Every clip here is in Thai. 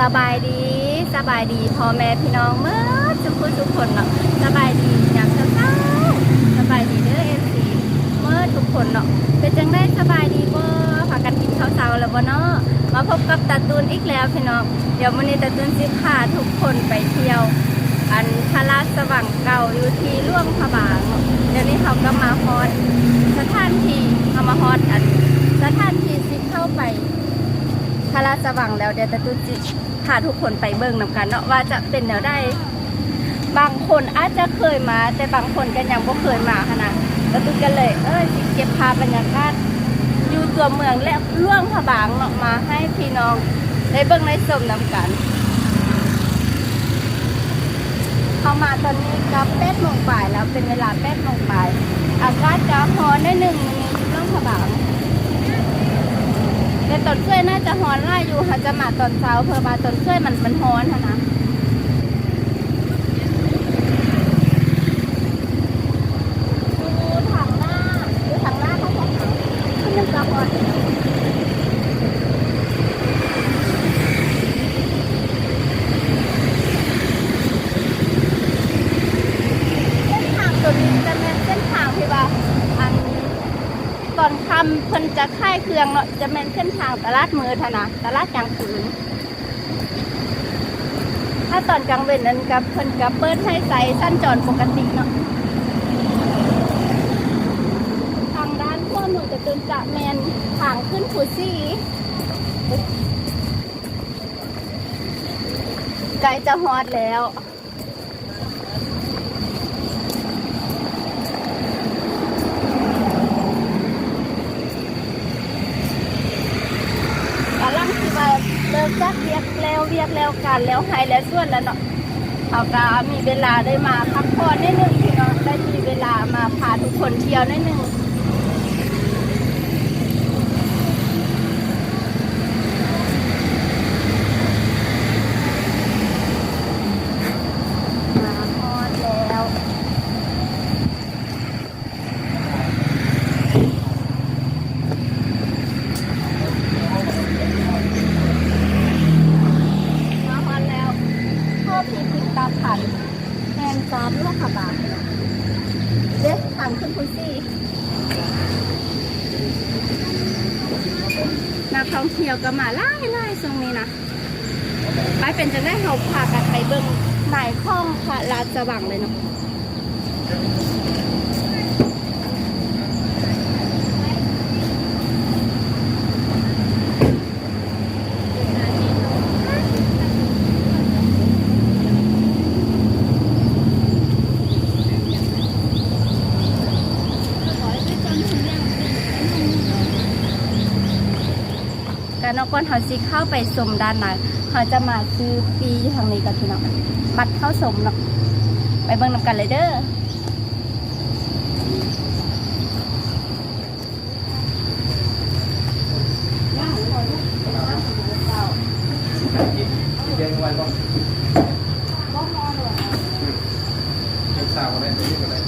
สบายดีสบายดีพ่อแม่พี่น้องเมื่อทุกคนทุกคนเนาะสบายดีอยามเช้าสบายดีเด้อเอฟซีเมื่อทุกคนเนาะเป็นจังได้สบายดีบ่พากันกินข้าวเช้าแล้วบ่เนาะมาพบกับตาตูนอีกแล้วพี่น้องเดี๋ยววันนี้ตาตูนสิพาทุกคนไปเที่ยว อันพระราชสว่างเก่าอยู่ที่ล่วงพระบางเดี๋ยวนี้เขาก็มาฮอดสถานที่เขามาฮอดอันสถานที่สิเข้าไป พระราชวังแล้วเดี๋ยวตะตุจิพาทุกคนไปเบิ่งนำกันเนาะว่าจะเป็นแนวได้ บางคนอาจจะเคยมา แต่บางคนก็ยังบ่เคยมาขนาดตะตุกันเลย เอ้ยสิเก็บภาพบรรยากาศอยู่ตัวเมืองและล่วงพบางเนาะมาให้พี่น้องได้เบิ่งได้ชมนำกันเข้ามาตอนนี้ก็แปดโมงบ่ายแล้วเป็นเวลาแปดโมงบ่าย อากาศจะร้อนได้หนึ่งมื้อนี้ล่วงพบาง แต่ต้นกล้วยน่าจะฮ้อนไล่อยู่ค่ะจะมาตอนเช้าเพื่อมาต้นกล้วยมันมันฮ้อนค่ะนะดูถังหน้าดูถังหน้าเขาบอกขึ้นมันจะฮ้อนเส้นทางตัวนี้จะเป็นเส้นทางที่ว่าอันตอนค่ำเพิ่นจะค่ายเครื่องเนาะจะเป็นเส้นางตลาดมือธนะตลาดกลางคืน ถ้าตอนกลางเว้นนั้นกับเพิ่นกับเปิดให้ใส่สั้นจรปกติเนาะทางด้านขั้วมือจะเป็นจะแมนทางขึ้นผูซี่ใกล้จะฮอดแล้ว กำลังที่ว่าเลิก จักเรียกแล้วเรียกแล้วกันแล้วให้แล้วส่วนแล้วเนาะเขาก็มีเวลาได้มาพักผ่อนนิดนึงพี่น้องได้มีเวลามาพาทุกคนเที่ยวนิดนึงมาฮอดแล้ว มาฮอนแล้วพ่อพีพิตาผันแทนจามลูกขบา เด็กถังขึ้นคุณซี่นักท่องเที่ยวก็มาไล่ไล่ตรงนี้นะไปเป็นจะได้เขาพากันไปเบิ่งนายข้องพระราชวังเลยเนาะ การนอกก่อนเขาสิเข้าไปสมด้านในเขาจะมาซื้อฟรีทางนี้กับพี่น้องบัตรเข้าสมเนาะไปเบิ่งนำกันเลยเด้อเรียนไว้บ้างเรียนสาวอะไรตัวนี้กันเลย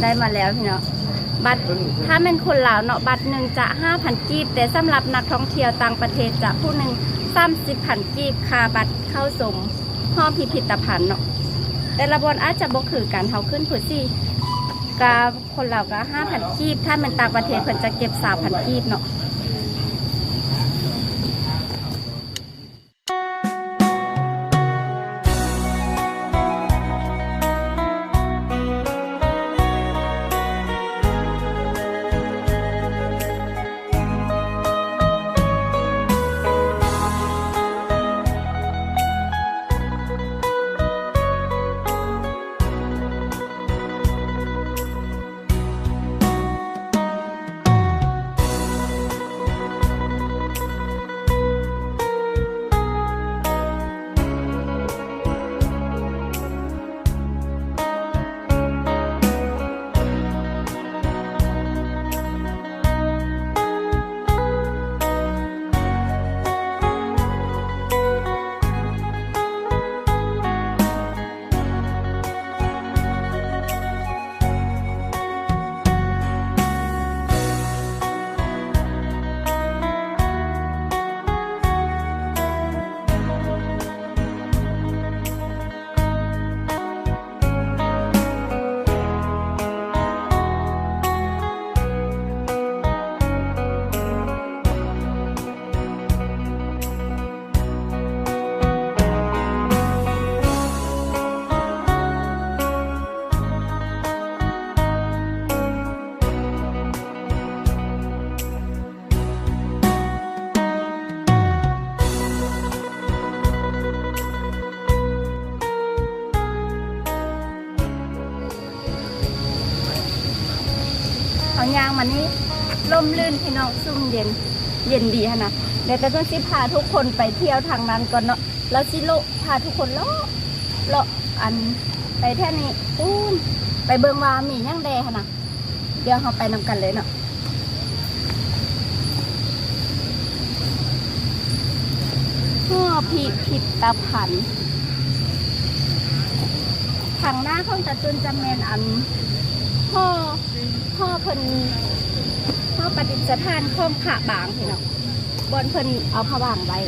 ได้มาแล้วพี่น้อง บัตรถ้าเป็นคนลาวเนาะบัตรหนึ่งจะห้าพันกีบแต่สำหรับนักท่องเที่ยวต่างประเทศจะผู้หนึ่งสามสิบพันกีบค่าบัตรเข้าสมห้องพิพิธภัณฑ์เนาะแต่ละบอนอาจจะบ่คือการเขาขึ้นผู้ซี่กาคนลาวก็ห้าพันกีบถ้าเป็นต่างประเทศเพิ่นจะเก็บสามพันกีบเนาะ นี่ลมลื่นพี่น้องซุ่มเย็นเย็นดีฮะนะเดี๋ยวจะต้องสิพาทุกคนไปเที่ยวทางนั้นก่อนเนาะแล้วสิโลพาทุกคนเลาะเลาะอันไปแท่นี้อู้นไปเบิงวามีย่างแดฮะนะเดี๋ยวเราไปนำกันเลยเนาะพ่อพิพิธภัณฑ์ทางหน้าของตะตุนจะแมนอันพ่อพ่อเพิ่น พ่อปฏิสถานข้องผะบางพี่น้องบนเพิ่นเอาผะบางไว้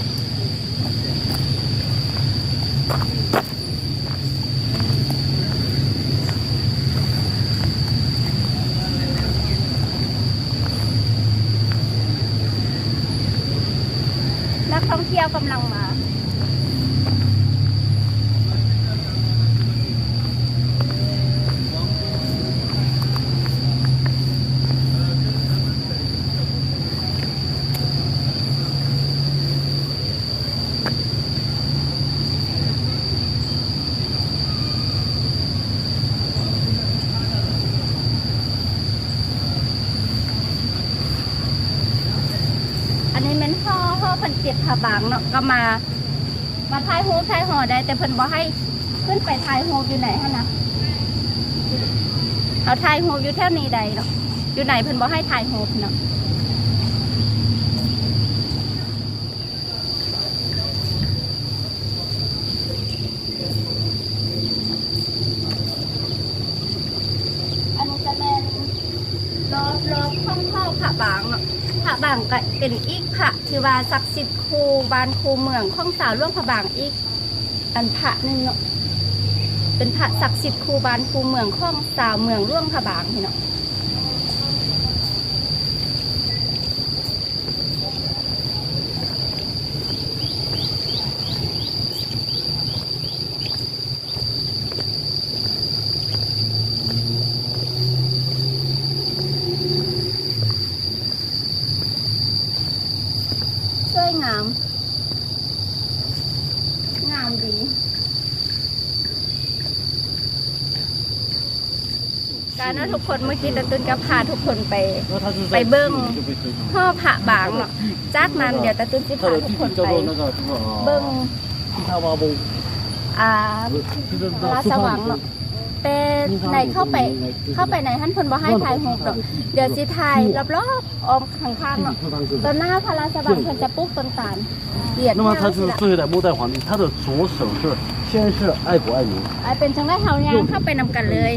นักท่องเที่ยวกำลังมา อันนี้เป็นห่อห่อเพิ่นเก็บผ้าบางเนาะก็มามาถ่ายรูปถ่ายหอได้ แต่เพิ่นบ่ให้ขึ้นไปถ่ายรูปอยู่ไหนฮะนะเอาถ่ายรูปอยู่แถวนี้ใดเนาะอยู่ไหนเพิ่นบ่ให้ถ่ายรูปเนาะอันนี้จะเป็นรอบรอบห้องเข้าผาบางเนาะ พระบางก็เป็นอีกพระที่ว่าศักดิ์สิทธิ์ครูบานครูเมืองของสาวร่วงพระบางอีก อันพระหนึ่งเนาะเป็นพระศักดิ์สิทธิ์ครูบานครูเมืองของสาวเมืองร่วงพระบางเนาะสวยงาม งามดี การนะ ทุกคนเมื่อกี้ตะตุนก็พาทุกคนไป 然后他就是北奔就被推上。 ห่อผะบางเนาะจากนั้นเดี๋ยวตะตุนสิ 它 พา 的 ทุก 地 คน 址叫 ไป 做那个什么 เบิ้ง 啊？地下挖崩， อ่า 就是 พระสว่างเนาะเป็นไหนเข้าไป เข้าไปไหนท่านเพนบ่ให้ถ่ายรูปเนาะเดี๋ยวสิถ่ายรอบๆออมข้างๆเนาะ 是当时 ตอนหน้าพระราชวังเพิ่นจะปลูกต้นตาลเหรียญ 那么他是สิล่ะ 最后代末代皇帝，他的左手是先是爱国爱民， ไอเป็นจังได้เฮาย่างเข้าไปนำกันเลย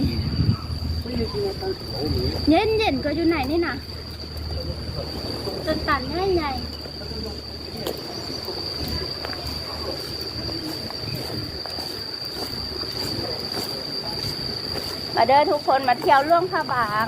เย็นเย็นก็อยู่ไหนนี่นะต้นตันใหญ่ใหญ่มาเด้อทุกคนมาเที่ยวล่วงพระบาง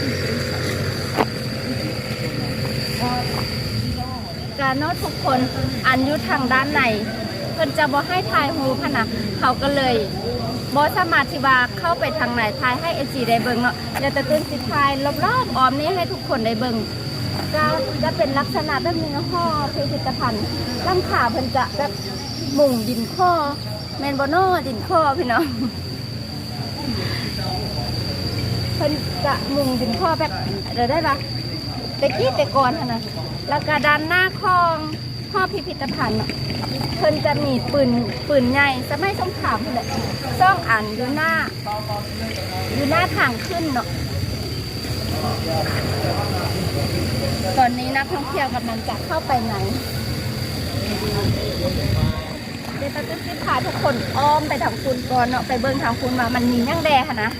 การนาทุกคนอันยุทางด้านในเพิ่นจะบ่ให้ทายฮูพะนะเขาก็เลยบ่สมารถที่ว่าเข้าไปทางไหนทายให้เอจีได้เบิ่งเนาะเดี๋ยวจะตื่นสิทายรอบๆออมนี้ให้ทุกคนได้เบิ่งก็จะเป็นลักษณะแบบนี้ห่อพิพิธภัณฑ์ลำขาเพิ่นจะแบบมุ่งดินข้อแมนบ่นอดินข้อพี่น้องเพิ่นจะมุ่งดินข้อแบบเดี๋ยวได้ปะแต่กี้แต่ก่อนหั่นนะ แล้วก็ด้านหน้าคลองข้อพิพิธภัณฑ์เนาะเพิ่นจะมีปืนปืนใหญ่สมัยสงครามเพิ่นแหละซ่องอันอยู่หน้าอยู่หน้าทางขึ้นเนาะตอนนี้นักท่องเที่ยวกำลังจะเข้าไปไหนเดี๋ยวตาตุ๊กพาทุกคนอ้อมไปทางคุณก่อนเนาะไปเบิ่งทางคุณมามันมีย่างแดค่ะนะ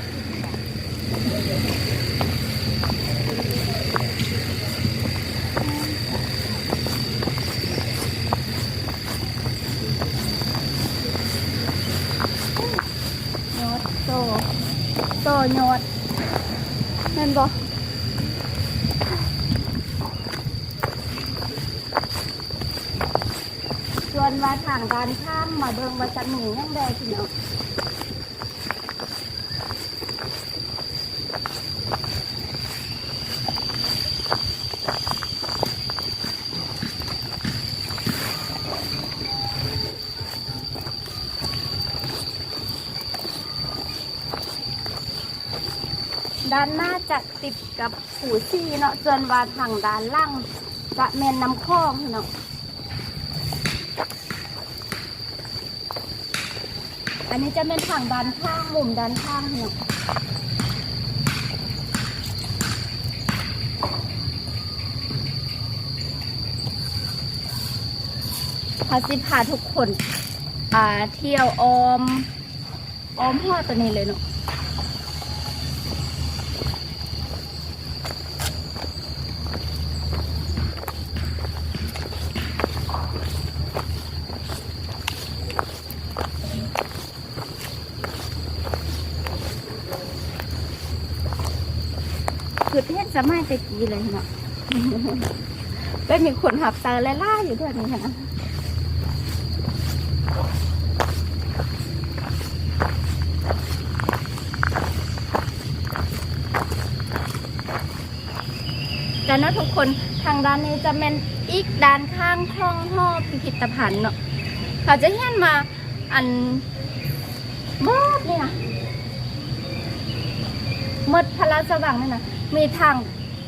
ต่อยอดเห็นบ่ชวนมาถ่างการข้ามมาเบิงมาจันหนูยังแดงเดียว ด้านหน้าจะติดกับผูซี่เนาะส่วนว่าทางด้านล่างจะแม่นน้ำคลองเนาะอันนี้จะเป็นทางด้านข้างมุมด้านข้างเนาะพาสิพาทุกคนอาเที่ยวออมออมห่อตัวนี้เลยเนาะ คือเทศสมัยตะกี้เลยเนาะก็มีคนหับเตอและล่าอยู่ด้วยนี่ค่ะแต่นะทุกคนทางด้านนี้จะเป็นอีกด้านข้างห้องห่อพิพิธภัณฑ์เนาะเขาจะเห็นมาอันบอดนี่นะมดพลาสว่างนี่นะ มีทาง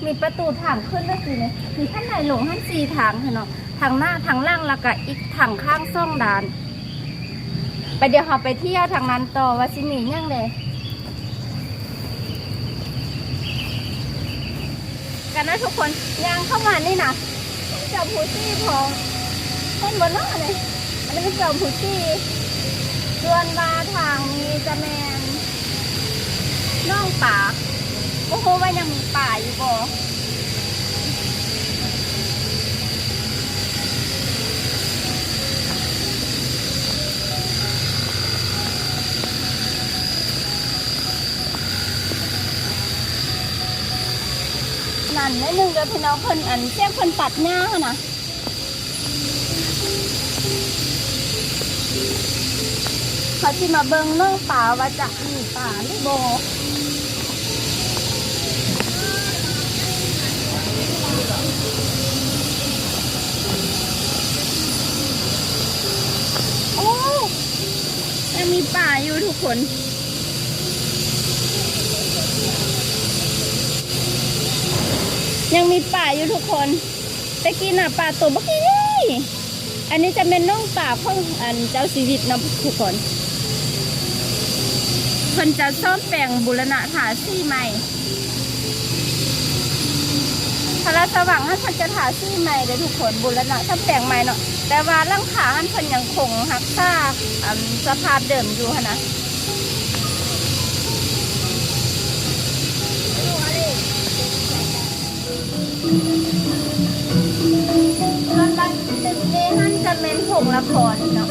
มีประตูทางขึ้นก็คือเนี่ยมีข้างในหลงทั้งสี่ทางเนาะทางหน้าทางล่างแล้วก็อีกทางข้างซ่องดาน ไปเดี๋ยวเราไปเที่ยวทางนั้นต่อว่าสิมียังเลยกันนะทุกคนยางเข้ามานี่นะเจ้าผูซี่พองต้นบนน้อเลยอันนี้เป็นจ้าผูซี่ส่วนมาทางนี้จะแมนน่องป่าโอ้โหว่ายังมีป่าอยู่บ่นั่นนิดนึงเดี๋ยวพี่น้องเพิ่นอันเสียงเพิ่นตัดหญ้าหั่นนะเขาสิมาเบิ่งน่องป่าว่าจะมีป่าหรือบ่ โอ้ ยังมีป่าอยู่ทุกคน ยังมีป่าอยู่ทุกคนตะกี้น่ะป่าตัวบักนี่อันนี้จะเป็นน้องป่าของอันเจ้าชีวิตนะทุกคนเพิ่นจะซ่อมแปลงบุรณะถาซี่ใหม่ พระราชสว่างท่านพิ่นจะถาซี่ใหม่เลยทุกคนบุรณะซ่อมแปลงใหม่เนาะแต่ว่าร่างขาอันพิ่นยังคงรักษาอ่าสภาพเดิมอยู่นะส่วนด้านตึกนี้นั่นจะเป็นผงละครเนาะ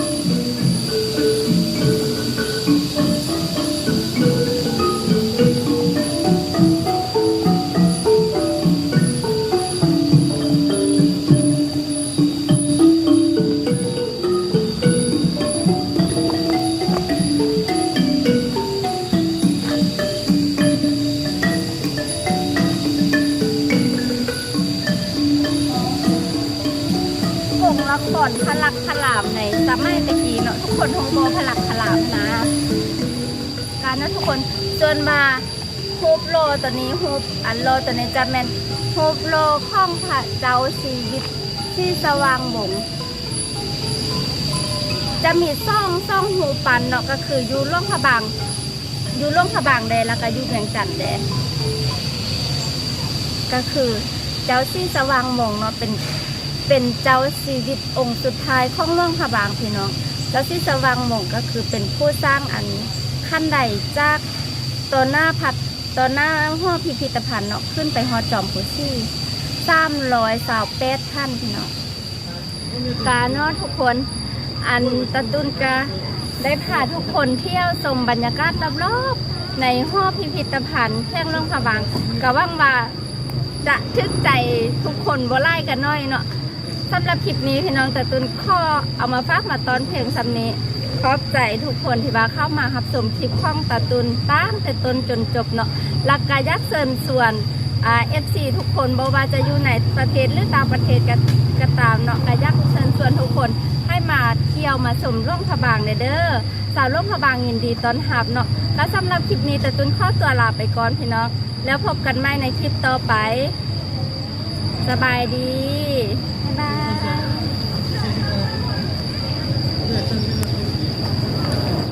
พลักพลามในสมัยตะกี้เนาะทุกคนคงโบพลักพลามนะ การนะทุกคนส่วนมาฮูปโลตัวนี้ฮูปอันโลตัวนี้จะเป็นฮูปโลข้องพระเจ้าชีวิตที่สว่างบงจะมีซ่องซ่องหูปันเนาะก็คืออยู่ล่องพระบางอยู่ล่องพระบางแดแล้วก็อยู่เวียงจันทน์แดก็คือเจ้าที่สว่างมงเนาะเป็น เป็นเจ้าชีวิตองค์สุดท้ายของเมืองพะบางพี่น้องเจ้าที่สว่างมงก็คือเป็นผู้สร้างอันขั้นใดจากตัวหน้าพัดตัวหน้าห้อพิพิธภัณฑ์เนาะขึ้นไปฮอจอมผู้ซี่สามร้อยสาวแปดท่านพี่น้องกาเนาะทุกคนอันตะตุนกาได้พาทุกคนเที่ยวชมบรรยากาศรอบๆในห้อพิพิธภัณฑ์แท่งเรื่องพะบางก็หว่างว่าจะทึกใจทุกคนบ่ไล่กันน้อยเนาะ สำหรับคลิปนี้พี่น้องแต่ตุนข้อเอามาฝากมาตอนเพลงสำนี้ขอบใจทุกคนที่ว่าเข้ามารับชมคลิปข้องตาตุนตั้งแต่ต้นจนจบเนาะลักกายักเชิญส่วนอ่าเอฟซีทุกคนบว่าจะอยู่ในประเทศหรือต่างประเทศก็กตามเนาะกายักเชิญส่วนทุกคนให้มาเที่ยวมาชมร่องพะบางเด้อสาวร่องพะบางยินดีต้อนรับเนาะและสำหรับคลิปนี้แต่ตุนข้อตัวลาไปก่อนพี่น้อง แล้วพบกันใหม่ในคลิปต่อไป สบายดีบ๊ายบาย Gracias.